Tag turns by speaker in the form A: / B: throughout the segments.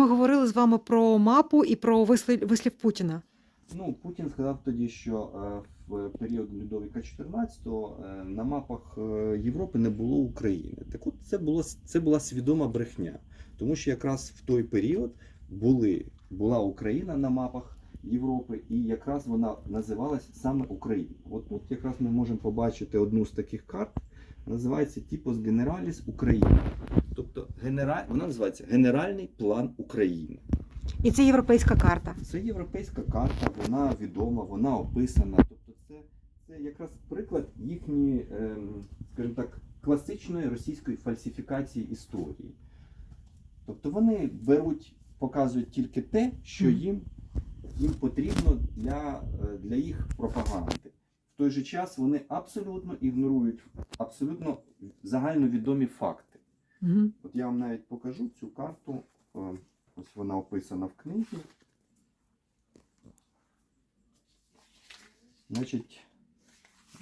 A: ми говорили з вами про мапу і про вислів, Путіна.
B: Ну, Путін сказав тоді, що е, в період Людовіка XIV е, на мапах е, Європи не було України. Так от це було це була свідома брехня, тому що якраз в той період були, була Україна на мапах Європи, і якраз вона називалась саме Україна. От тут якраз ми можемо побачити одну з таких карт. Називається Типос Generalis України. Тобто генера... вона називається Генеральний план України.
A: І це європейська карта.
B: Це європейська карта, вона відома, вона описана. Тобто, це, це якраз приклад їхньої, ем, скажімо так, класичної російської фальсифікації історії. Тобто вони беруть, показують тільки те, що їм, їм потрібно для, е, для їх пропаганди. Той же час вони абсолютно ігнорують абсолютно загальновідомі факти.
A: Угу.
B: От я вам навіть покажу цю карту. Е, Ось вона описана в книзі. Значить,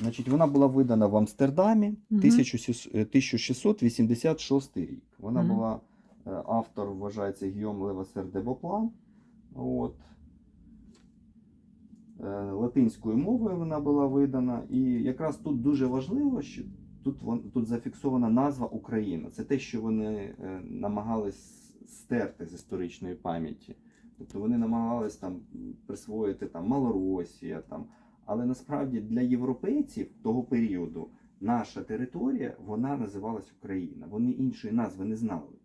B: значить, вона була видана в Амстердамі
A: Мгм.
B: 1600 е, 1686 рік. Вона
A: Мгм.
B: була, е, автор вважається Гійом Левасер де Боплан. От. Латинською мовою вона була видана. І якраз тут дуже важливо, що тут, тут зафіксована назва Україна. Це те, що вони е, намагались стерти з історичної пам'яті. Тобто вони намагались там присвоїти там Малоросія, там. але насправді для європейців того періоду наша територія вона називалась Україна. Вони іншої назви не знали.